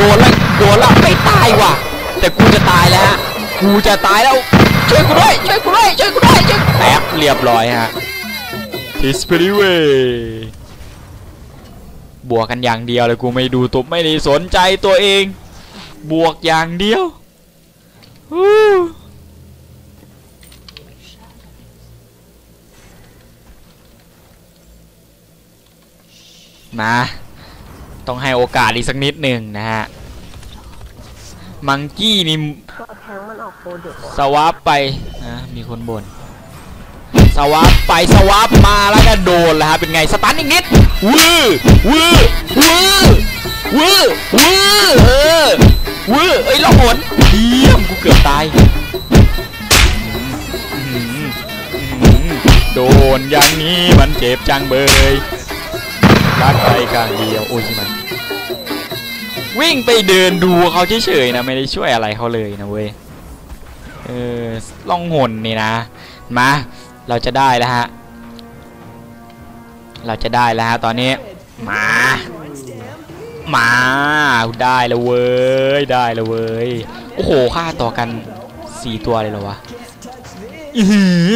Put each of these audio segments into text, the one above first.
โดนแล้วโดนแล้วไม่ตายว่ะ แต่กูจะตายแล้วฮะกูจะตายแล้ว ช่วยกูด้วย ช่วยกูด้วย ช่วยกูด้วยช่วยแป๊บเรียบร้อยฮะทิสเพริเวบวกกันอย่างเดียวเลยกูไม่ดูตัวไม่ได้สนใจตัวเอง บวกอย่างเดียวฮู้มา ต้องให้โอกาสอีกสักนิดหนึ่งนะฮะ มังกี้นี่ก็แทงมันออกโปรเด็กสวาปไปนะมีคนบน่นสวาปไปสวาปมาแล้วก็โดนแล้วฮะเป็นไงสตันอีกนิดวือวือวือวือวือเออวือเอ้ยล่องหนเยี่ยมกูเกือบตายอื้อหืออื้อหือโดนอย่างนี้มันเจ็บจังเบยรัดไปกลางเดียวโอ้ยใช่ไหม วิ่งไปเดินดูเขาเฉยๆนะไม่ได้ช่วยอะไรเขาเลยนะเว้ยเออล่องหนนี่นะมาเราจะได้แล้วฮะเราจะได้แล้วฮะตอนนี้มามาได้แล้วเว้ยได้แล้วเว้ยโอ้โหค่าต่อกันสี่ตัวเลยเหรอวะอือหือ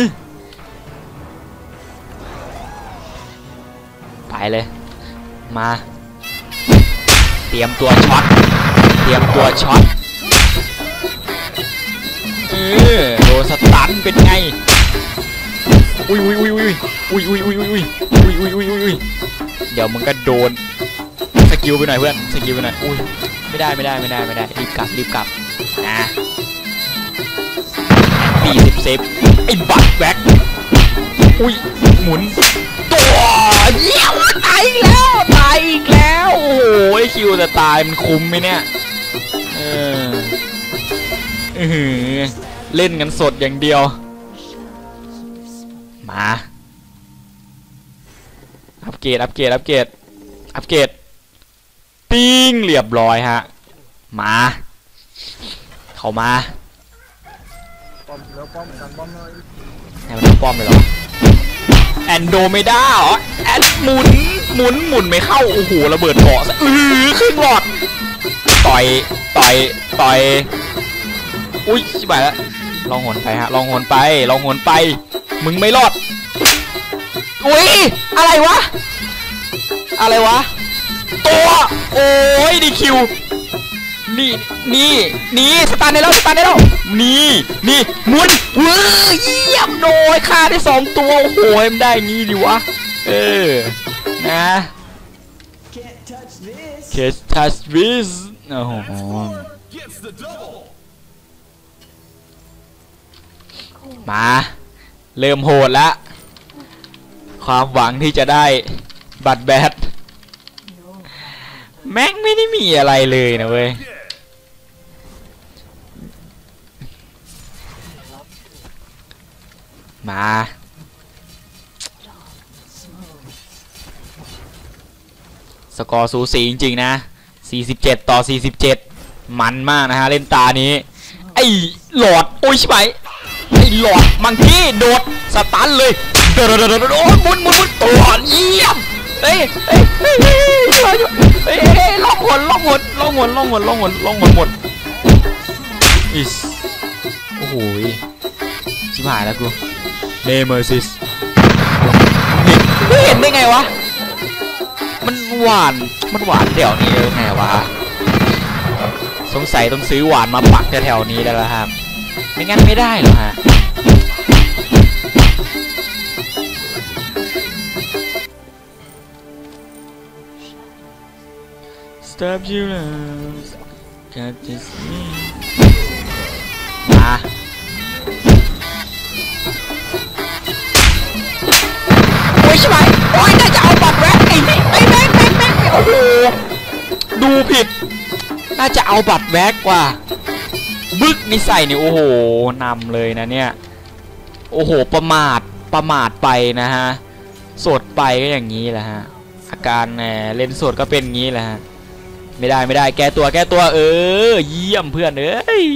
ไปเลยมา ตรียมตัวช็อต เตรียมตัวช็อต เออโดนสตันเป็นไง อุ้ยอุ้ยอุ้ยอุ้ยอุ้ยอุ้ยอุ้ยอุ้ยอุ้ยอุ้ยอุ้ยอุ้ยอุ้ยเดี๋ยวมึงก็โดน สกิลไปหน่อยเพื่อน สกิลไปหน่อย อุ้ย ไม่ได้ไม่ได้ไม่ได้ไม่ได้ รีบกลับรีบกลับนะปีสิบเซฟไอ้บัตแบ็คอุ้ย หมุน เยี่ยมตายอีกแล้วตายอีกแล้ว โอ้โหไอคิวจะตายมันคุ้มไหมเนี่ย เอออื้ออเล่นกันสดอย่างเดียว มา อัปเกรดอัปเกรดอัปเกรดอัปเกรดปิ้งเรียบร้อยฮะ มา เข้ามาป้อมแล้วป้อมกันป้อมเลยให้มันป้อมเลยเหรอ แอนโดเมดาเหรอแอนหมุนหมุนหมุนไม่เข้าโอ้โหระเบิดเกาะซะอือครึ่งหลอดต่อยต่อยต่อยอุ้ยชิบหายแล้วลองหนไปฮะลองหนไปลองหนไป มึงไม่รอดอุ้ยอะไรวะอะไรวะตัวโอ้ยดีคิวนี่นี่นี่สตาร์ทได้แล้วสตาร์ทได้แล้ว นี่นี่มุนเว้ยเยี่ยมโดยฆ่าได้สองตัวโอ้โหมันได้งี้ดิวะเออนะเคสทัสวิสโอ้โหมาเริ่มโหดล้วความหวังที่จะได้บัตรแบตแม่งไม่ได้มีอะไรเลยนะเว้ย มาสกอร์สูสีจริงๆนะ 47 ต่อ 47 มันมากนะฮะ เล่นตานี้ ไอ้หลอด โอ้ยชิบหายไอ้หลอดมังกี้โดด สตันเลยโดดโดดโดดโดดโอ้ยมุนมุนมุนตัวเยี่ยมเฮ้ยเฮ้ยเฮ้ยเฮ้ยล่องหนล่องหนล่องหนล่องหนล่องหนล่องหนหมดอิสโอ้โห ชิบหายแล้วกูเนเมอร์ซิสเห็นได้ไงวะ มันหวาน มันหวานเดี๋ยวนี้เลยไงวะ สงสัยต้องซื้อหวานมาปักแถวๆนี้แล้วล่ะครับ ไม่งั้นไม่ได้หรอกฮะ Stop you love got this me น่าจะเอาบัตรแว็กว่ะบึกนี่ใส่เนี่ยโอ้โหนำเลยนะเนี่ย โอ้โห ประมาทประมาทไปนะฮะ สดไปก็อย่างนี้แหละฮะ อาการแหมเล่นสดก็เป็นงี้แหละฮะ ไม่ได้ไม่ได้แก้ตัวแก้ตัวเออ เยี่ยมเพื่อนเอ้ย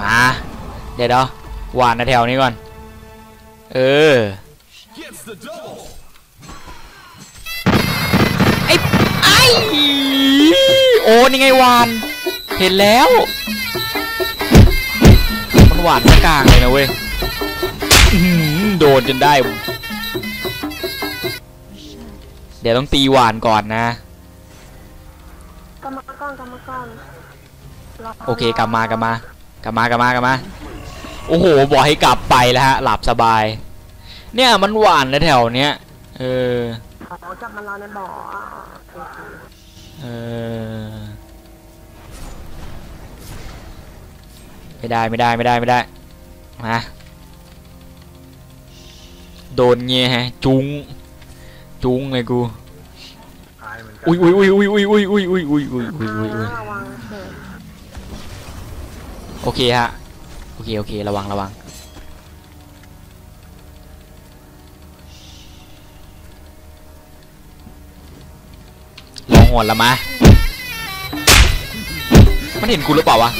มา เดี๋ยวเดี๋ยวหวานนะแถวนี้ก่อน เออ ไอ้ไอ้โอ้นี่ไงวาน เห็นแล้ว มันหวานกลางเลยนะเว้ยอื้อหือโดนจนได้ เดี๋ยวต้องตีหวานก่อนนะกรรมกรกรรมกรรโอเคกลับมากลับมากลับมากลับมากลับมา โอ้โหบอกให้กลับไปแล้วฮะ หลับสบาย เนี่ยมันหวานนะแถวเนี้ย เออ อ๋อกลับมารอในบ่ออะโอเคเออไม่ได้ไม่ได้ไม่ได้ไม่ได้มาโดนเงี้ยฮะจุงจุงเลยกูตายเหมือนกัอุ้ยอุ้ยอุ้ยอุ้ยอุ้ยอุ้ยอุ้ยอุ้ยอุ้ยอุ้ยอุ้ยอุ้ยอุ้ยระวังเถิดโอเคฮะโอเคโอเคระวังระวัง ลองหวนละมามันเห็นกูหรือเปล่าวะ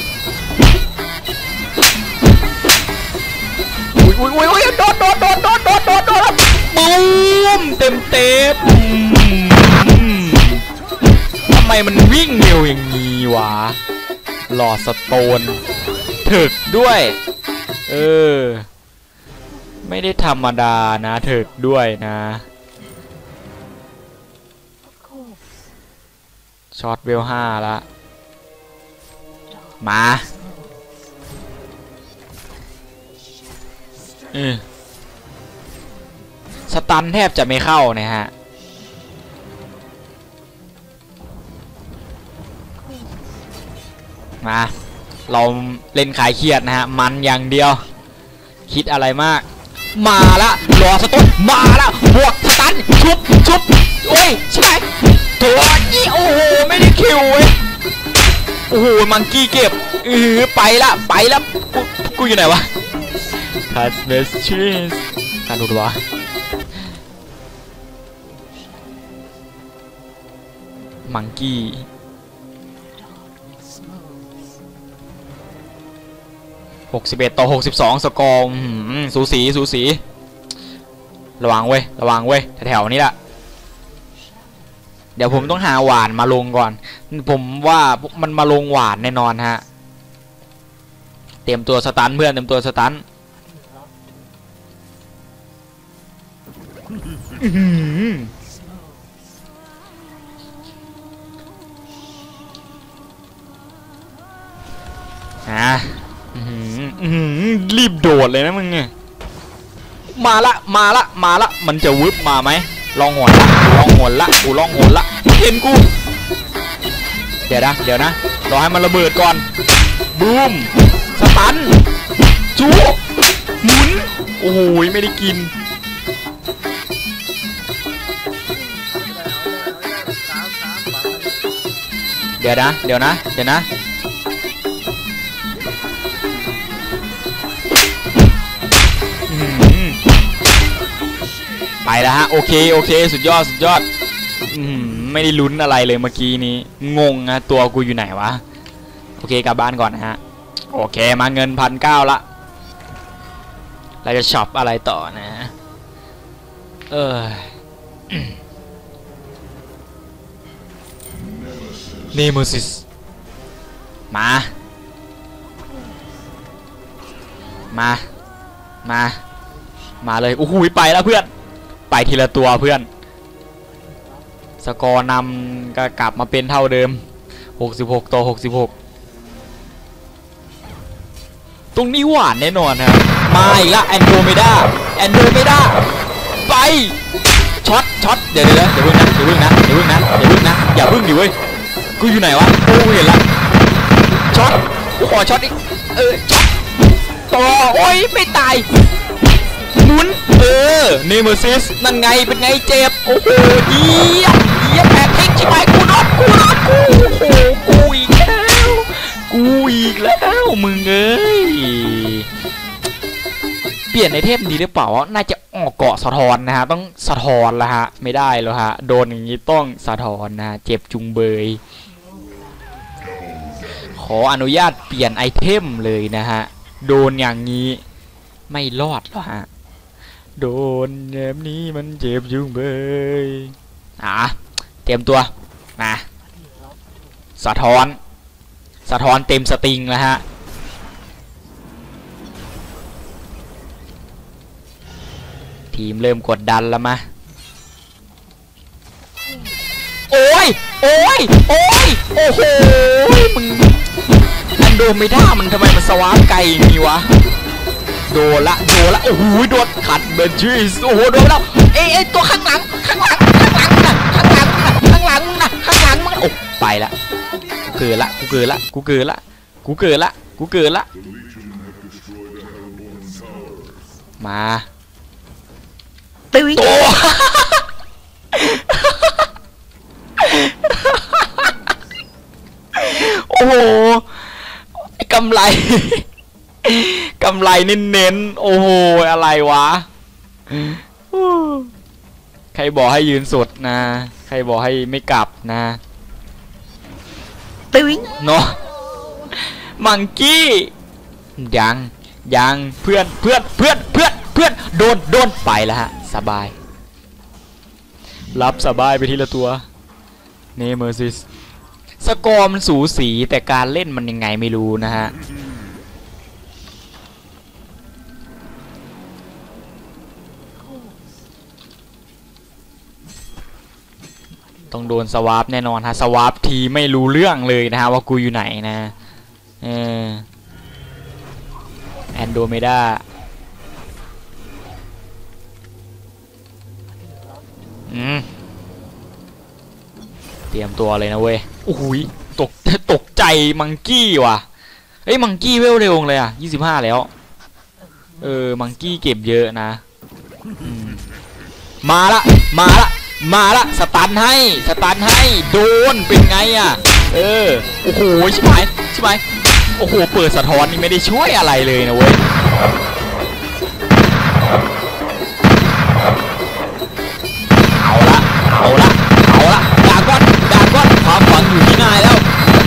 อุ้ยอุ้ยอุ้ยอุ้ยโดดโดดโดดโดดโดดโดดโดดบูมเต็มเต็มทำไมมันวิ่งเร็วอย่างนี้วะหล่อสโตน ถึกด้วย เออ ไม่ได้ธรรมดานะ ถึกด้วยนะ ช็อตเวลห้าละมาเออสตันแทบจะไม่เข้านะฮะมาเราเล่นขายเครียดนะฮะ มันอย่างเดียว คิดอะไรมาก มาละรอสตุนมาละบวกสตันชุบชุบโอ้ยใช่ โถนี่โอ้โหไม่ได้คิวเว้ยโอ้โหมังกี้เก็บเออไปละไปละกูกูอยู่ไหนวะคัสเมสชีสการดูดวะมังกี้หกสิบเอ็ดต่อหกสิบสองสกอร์อื้อหือสูสีสูสี ระวังเว้ย ระวังเว้ย แถวๆนี้แหละ เดี๋ยวผมต้องหาหวานมาลงก่อน ผมว่ามันมาลงหวานแน่นอนฮะ เตรียมตัวสตันเพื่อนเตรียมตัวสตันอะรีบโดดเลยนะมึงเนี่ยมาละ มาละ มาละ มันจะวึบมาไหม ลองหนละ ลองหนละกูลองหนละเห็นกูเดี๋ยวนะเดี๋ยวนะรอให้มันระเบิดก่อนบูมสตันจูหมุนโอ้โหไม่ได้กินเดี๋ยวนะ เดี๋ยวนะ เดี๋ยวนะ แล้วฮะ โอเค โอเค สุดยอด สุดยอดไม่ได้ลุ้นอะไรเลยเมื่อกี้นี้ งงนะตัวกูอยู่ไหนวะ โอเค กลับบ้านก่อนนะฮะ โอเค มาเงินพันเก้าละ เราจะช็อปอะไรต่อนะ เออเนมซิส มา มา มา มาเลย โอ้โห ไปแล้วเพื่อน ไปทีละตัวเพื่อน สกอร์นำก็กลับมาเป็นเท่าเดิม 66 ต่อ 66 ตรงนี้หวานแน่นอนครับ มาอีกละแอนโดเมดาแอนโดเมดาไปช็อตช็อตเดี๋ยวเดี๋ยวเดี๋ยวเพิ่งนะเดี๋ยวเพิ่งนะเดี๋ยวเพิ่งนะอย่าเพิ่งนะอย่าเพิ่งดิเว้ยกูอยู่ไหนวะโอ้เห็นละช็อตขอช็อตอีกเออช็อตต่อโอ้ยไม่ตาย หมุนเออเนเมซิสนั่นไงเป็นไงเจ็บโอ้โหเยี่ยมเยี่ยมแพ้ทิ้งชิบหายกูน็อตกูน็อตกูโอ้โหกูอีกแล้วกูอีกแล้วมึงเอ้ยเปลี่ยนไอเทมดีหรือเปล่าวะน่าจะออกเกาะสะท้อนนะฮะต้องสะท้อนละฮะไม่ได้แล้วฮะโดนอย่างนี้ต้องสะท้อนนะเจ็บจุงเบย ขออนุญาตเปลี่ยนไอเทมเลยนะฮะโดนอย่างนี้ไม่รอดหรอฮะ โดนแบบนี้มันเจ็บจุงเบยอะเรียมตัว มา สะท้อน สะท้อนเต็มสตริงแล้วฮะ ทีมเริ่มกดดันแล้วมาโอ้ย โอ้ย โอ้ย โอ้โห มึงอันโดไม่ได้มันทำไมมันสวาร์ไกลอย่างนี้วะ โดนละโดนละโอ้โหโดนขัดเบนชีสโอ้โหโดนไปแล้วเอ้ยเอ้ยตัวข้างหลังข้างหลังข้างหลังนะข้างหลังนะข้างหลังนะข้างหลังมึงโอ้ไปละกูเกิดละกูเกิดละกูเกิดละกูเกิดละกูเกิดละมาตึ้ยโตโอ้โหไอ้กำไร กำไรเน้นๆ โอ้โห อะไรวะ ใครบอกให้ยืนสดนะ ใครบอกให้ไม่กลับนะตึ้ยเนาะมังกี้ยังยังเพื่อนเพื่อนเพื่อนเพื่อนเพื่อนโดนโดนไปแล้วฮะ สบาย รับสบายไปทีละตัวเนเมอร์ซิส สกอร์มันสูสีแต่การเล่นมันยังไงไม่รู้นะฮะ ต้องโดนสวาปแน่นอนฮะสวาปทีไม่รู้เรื่องเลยนะฮะว่ากูอยู่ไหนนะเออแอนโดเมดาอืมเตรียมตัวเลยนะเว้ยโอ้โหยตกตกใจมังกี้ว่ะเฮ้ยมังกี้เวลเร็วเลยอะ25แล้ว เออมังกี้เก็บเยอะนะมมาละ มาละ มาละสตันให้สตันให้ โดนเป็นไงอะ เออโอ้โหใช่ไหมใช่ไหมโอ้โหเปิดสะท้อนนี่ไม่ได้ช่วยอะไรเลยนะเว้ยเอาละเอาละเอาละดาก้อนดาก้อนความหวังอยู่ที่นายแล้ว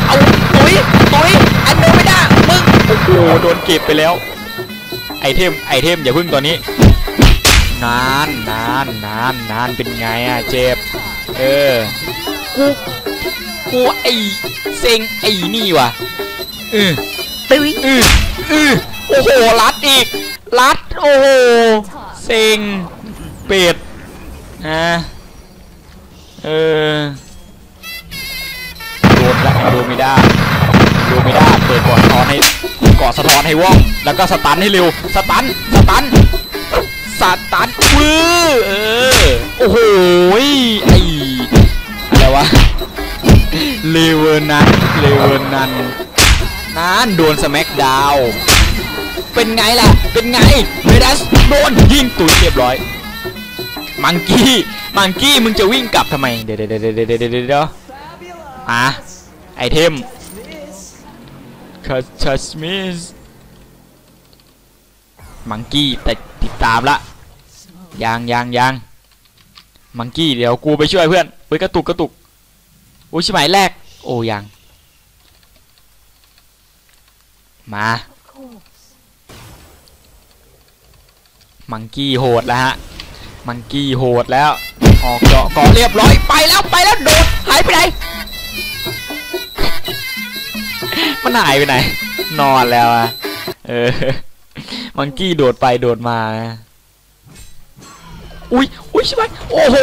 เอาตุยตุยอันโดไม่ได้มึงโอ้โหโดนเก็บไปแล้วไอเทมไอเทมอย่าพึ่งตอนนี้ นานนานนานนานเป็นไงอะเจ็บ เออ กูกูไอเซ็งไอนี่ว่ะเออตึ้ยอืออือโอ้โหรัดอีกรัดโอ้โหเซ็งเป็ดนะเออโดนละโดมิด้าโดมิด้าเปิดก่อนสะท้อนให้ก่อสะท้อนให้ว่อง แล้วก็สตันให้เร็ว สตัน สตัน สตันปื้ อเออโอ้โหไออะไรวะเลเวอร์นันเลเวอร์นันนั่นโดนสแม็กดาวเป็นไงล่ะ เป็นไงเมดัสโดนยิงตุยเรียบร้อย มังกี้ มังกี้มึงจะวิ่งกลับทำไม เดี๋ยวเดี๋ยวเดี๋ยวเดี๋ยวเดี๋ยวเดี๋ยวอะไอเทมคัสชัสมิส มังกี้แต่ติดตามละ ยังยังยังมังกี้เดี๋ยวกูไปช่วยเพื่อนเฮ้ยกระตุกกระตุกโอ้ชิบหายแรก โอ้ยังมามังกี้โหดแล้วฮะมังกี้โหดแล้วออกเกาะเกาะเรียบร้อยไปแล้วไปแล้วโดดหายไปไหนมันหายไปไหน นอนแล้วอะเออมังกี้โดดไปโดดมานะ อุ้ยอุ้ยใช่ไหมโอ้โห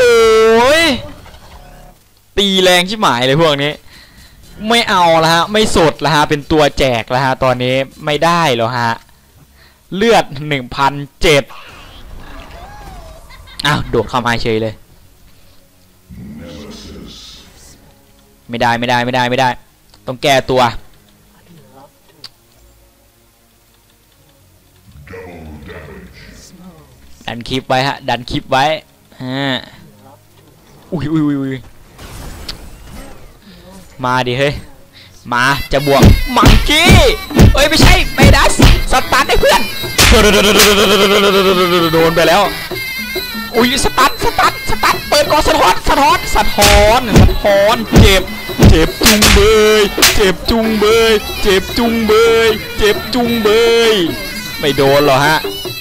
ตีแรงชิบหายเลยพวกนี้ ไม่เอาละฮะ ไม่สดละฮะ เป็นตัวแจกละฮะ ตอนนี้ไม่ได้แล้วฮะ เลือดหนึ่งพันเจ็ดอ้าว โดดเข้ามาเฉยเลย ไม่ได้ไม่ได้ไม่ได้ไม่ได้ ต้องแก้ตัว ดันคลิปไว้ฮะ ดันคลิปไว้ฮะอุ้ยอุ้ยอุ้ยมาดิเฮ้ย มาจะบวกมังกี้เอ้ยไม่ใช่ไมดัสสตาร์ทให้เพื่อนโดนไปแล้ว อุ้ยสตันสตันสตันเปิดก่อนสะท้อนสะท้อนสะท้อนสะท้อนเจ็บเจ็บจุงเบย เจ็บจุงเบย เจ็บจุงเบย เจ็บจุงเบย ไม่โดนหรอฮะ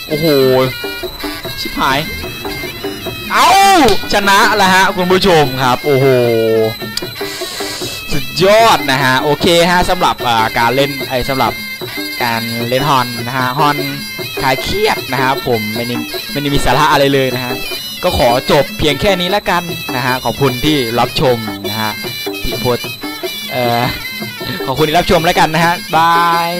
โอ้โห ชิบหาย เอ้าชนะแล้วฮะคุณผู้ชมครับ โอ้โห สุดยอดนะฮะ โอเคฮะสำหรับการเล่นไอ้สำหรับการเล่นฮอนนะฮะฮอนคลายเครียดนะฮะผมไม่ได้ไม่ได้มีสาระอะไรเลยนะฮะก็ขอจบเพียงแค่นี้แล้วกันนะฮะขอบคุณที่รับชมนะฮะที่โพสต์เอ่อขอบคุณที่รับชมแล้วกันนะฮะบาย